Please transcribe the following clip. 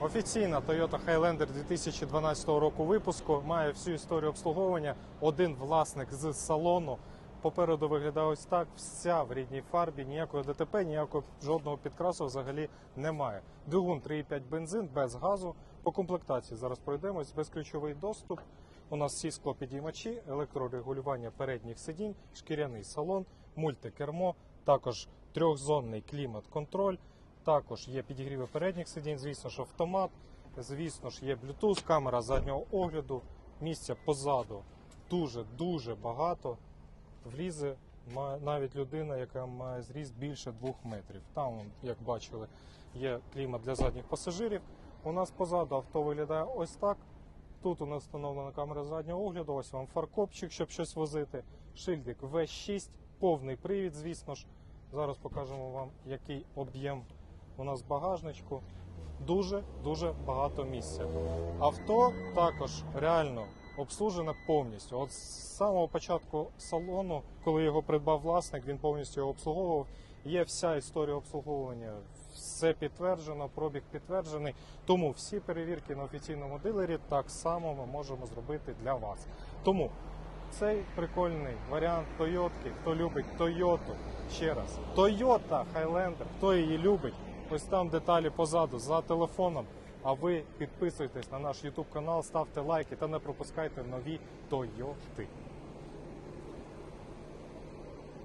Офіційна Toyota Highlander 2012 року випуску має всю історію обслуговування. Один власник з салону. Попереду виглядає ось так. Вся в рідній фарбі, ніякого ДТП, ніякого жодного підкрасу взагалі немає. Двигун 3,5 бензин без газу. По комплектації зараз пройдемось. Безключовий доступ. У нас всі склопідіймачі, електрорегулювання передніх сидінь, шкіряний салон, мультикермо, також трьохзонний клімат-контроль. Також є підігріви передніх сидінь, звісно ж, автомат, звісно ж, є Bluetooth, камера заднього огляду, місця позаду дуже-дуже багато. Влізе навіть людина, яка має зріст більше двох метрів. Там, як бачили, є клімат для задніх пасажирів. У нас позаду авто виглядає ось так. Тут у нас встановлена камера заднього огляду, ось вам фаркопчик, щоб щось возити. Шильдик V6, повний привід, звісно ж. Зараз покажемо вам, який об'єм у нас багажничку. Дуже дуже багато місця. Авто також реально обслужене повністю. От з самого початку салону, коли його придбав власник, він повністю його обслуговував. Є вся історія обслуговування, все підтверджено, пробіг підтверджений. Тому всі перевірки на офіційному дилері так само ми можемо зробити для вас. Тому цей прикольний варіант Тойотки. Хто любить Тойоту, ще раз. Toyota Highlander, хто її любить, ось там деталі позаду за телефоном. А ви підписуйтесь на наш YouTube канал, ставте лайки та не пропускайте нові Тойоти.